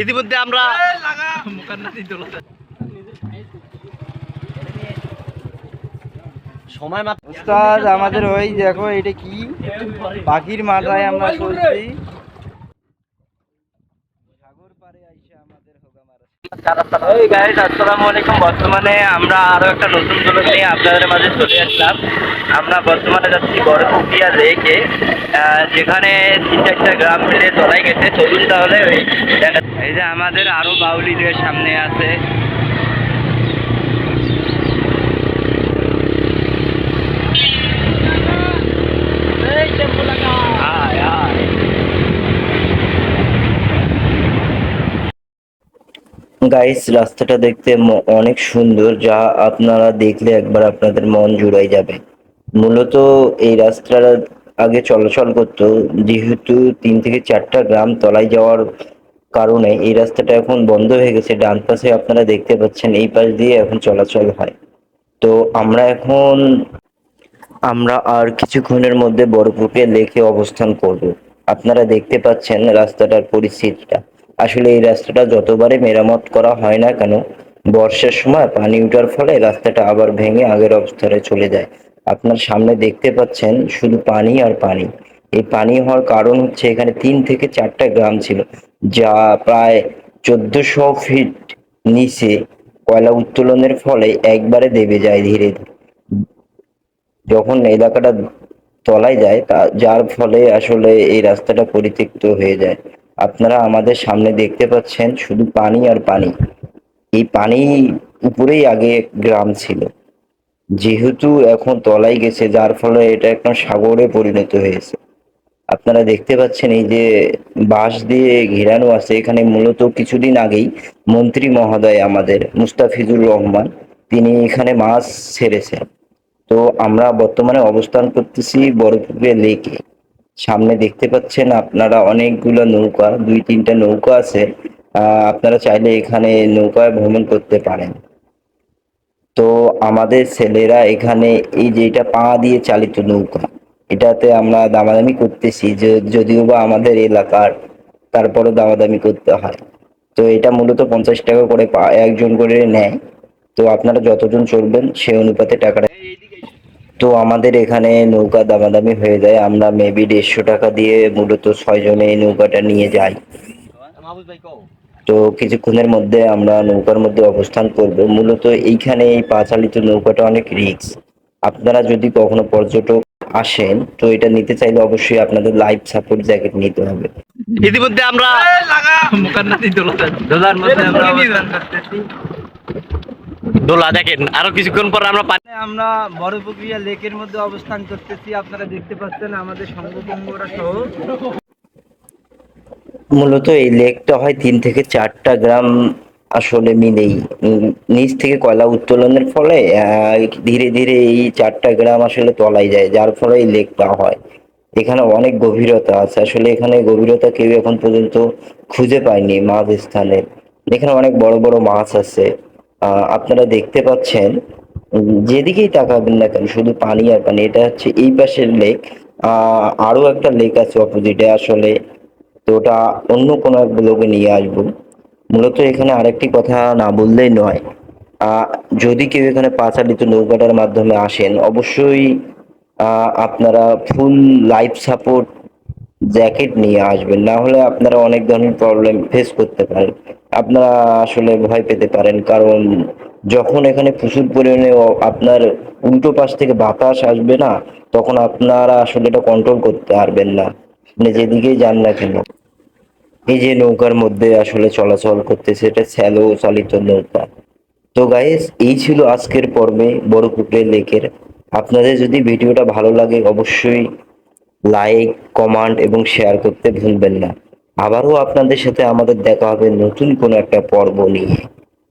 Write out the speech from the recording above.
ইতিমধ্যে আমরা সময় মাত্র আমাদের ওই দেখো এটা কি? পাখির মাথায় আমরা চলছি সাগর পাড়ে আইসা আমাদের বর্তমানে আমরা আরও একটা নতুন ব্লগ নিয়ে আপনাদের মাঝে চলে আসলাম। আমরা বর্তমানে যাচ্ছি বড়পুকিয়া লেকে যেখানে তিন চারটা গ্রাম মিলে চলাই গেছে। চলুন তাহলে ওই এই যে আমাদের আরও বাউলিদের সামনে আছে। গাইস রাস্তাটা দেখতে অনেক সুন্দর। যা আপনারা দেখলে একবার আপনাদের মন জুড়াই যাবে। মূলত এই রাস্তাটা আগে চলাচল করতো। যেহেতু তিন থেকে চারটা গ্রাম তলায় যাওয়ার কারণে এই রাস্তাটা এখন বন্ধ হয়ে গেছে। ডান পাশে আপনারা দেখতে পাচ্ছেন, এই পাশ দিয়ে এখন চলাচল হয়। তো আমরা এখন, আমরা আর কিছুক্ষণের মধ্যে বরফুকে লেকে অবস্থান করব। আপনারা দেখতে পাচ্ছেন রাস্তাটার পরিস্থিতিটা। আসলে এই রাস্তাটা যতবারই মেরামত করা হয় না কেন, বর্ষার সময় পানি ওঠার ফলে রাস্তাটা আবার ভেঙে আগের অবস্থায় চলে যায়। আপনার সামনে দেখতে পাচ্ছেন শুধু পানি আর পানি। এই পানি হওয়ার কারণ হচ্ছে এখানে তিন থেকে চারটা গ্রাম ছিল, যা প্রায় চোদ্দশো ফিট নিচে কয়লা উত্তোলনের ফলে একবারে দেবে যায় ধীরে ধীরে। যখন এলাকাটা তলায় যায়, তা যার ফলে আসলে এই রাস্তাটা পরিত্যক্ত হয়ে যায়। আপনারা আমাদের সামনে দেখতে পাচ্ছেন শুধু পানি আর পানি। এই পানি উপরেই আগে গ্রাম ছিল। যেহেতু এখন তলায় গেছে, যার ফলে এটা একটা সাগরে পরিণত হয়েছে। আপনারা দেখতে পাচ্ছেন এই যে বাঁশ দিয়ে ঘেরানো আছে। এখানে মূলত কিছুদিন আগেই মন্ত্রী মহোদয় আমাদের, মুস্তাফিজুর রহমান, তিনি এখানে মাছ ছেড়েছেন। তো আমরা বর্তমানে অবস্থান করতেছি বড়পুকুরে লেকে। সামনে দেখতে পাচ্ছেন আপনারা অনেকগুলো নৌকা, দুই তিনটা নৌকা আছে। আপনারা চাইলে এখানে নৌকায় ভ্রমণ করতে পারেন। তো আমাদের ছেলেরা এখানে এই যে এটা পা দিয়ে চালিত নৌকা, এটাতে আমরা দামাদামি করতেছি যদিও বা আমাদের এলাকার তারপরে দামাদামি করতে হয়। তো এটা মূলত পঞ্চাশ টাকা করে একজন করে নেয়। তো আপনারা যতজন চলবেন সেই অনুপাতে টাকাটা তো আমাদের এখানে নৌকা দামাদামি হয়ে যায়। আমরা মেবি দেড়শো টাকা দিয়ে মূলত ছয় জনে এই নৌকাটা নিয়ে যাই। মাহবুব ভাই কও তো কিছুক্ষণের মধ্যে আমরা নৌকার মধ্যে অবস্থান করব। মূলত এইখানে এই পা চালিত নৌকাটা অনেক রিস্ক আপনারা যদি কখনো পর্যটক আসেন তো এটা নিতে চাইলে অবশ্যই আপনাদের লাইফ সাপোর্ট জ্যাকেট নিতে হবে। ইতিমধ্যে আমরা দোলার মধ্যে আমরা অবস্থান করতেছি। দোলা দেখেন আরও কিছুক্ষণ পর আমরা আমরা বড় পুকুরিয়া লেকের মধ্যে অবস্থান করতেছি। আপনারা দেখতে পাচ্ছেন আমাদের সঙ্গভঙ্গরা সহ। মূলত এই লেকটা হয় তিন থেকে চারটা গ্রাম আসলে মিলেই। নিচ থেকে কয়লা উত্তোলনের ফলে ধীরে ধীরে এই চারটা গ্রাম আসলে তলায় যায়, যার ফলে এই লেকটা হয়। এখানে অনেক গভীরতা আছে। আসলে এখানে গভীরতা কেউ এখন পর্যন্ত খুঁজে পায়নি মাঝ স্থানে এখানে অনেক বড় বড় মাছ আছে। আপনারা দেখতে পাচ্ছেন যেদিকেই তাকাবেন না কেন, শুধু পানি আর পানি, এটা হচ্ছে এই পাশের লেক আহ, আরও একটা লেক আছে অপোজিটে আসলে, তো ওটা অন্য কোনো এক ব্লগে নিয়ে আসব। মূলত এখানে আরেকটি কথা না বললেই নয়। যদি কেউ এখানে পাচালিত নৌকাটার মাধ্যমে আসেন, অবশ্যই আপনারা ফুল লাইফ সাপোর্ট জ্যাকেট নিয়ে আসবেন। না হলে আপনারা অনেক ধরনের প্রবলেম ফেস করতে পারেন। আপনারা আসলে ভয় পেতে পারেন, কারণ যখন এখানে প্রচুর পরিমাণে আপনার উল্টো পাশ থেকে বাতাস আসবে না, তখন আপনারা আসলে এটা কন্ট্রোল করতে পারবেন না। মানে যেদিকেই যান না কেন, এই যে নৌকার মধ্যে আসলে চলাচল করতেছে, এটা স্যালো চালিত নৌকা। তো গাইস এই ছিল আজকের পর্বে বড় পুকুরের লেকের। আপনাদের যদি ভিডিওটা ভালো লাগে, অবশ্যই লাইক কমেন্ট এবং শেয়ার করতে ভুলবেন না। আবারও আপনাদের সাথে আমাদের দেখা হবে নতুন কোনো একটা পর্ব নিয়ে।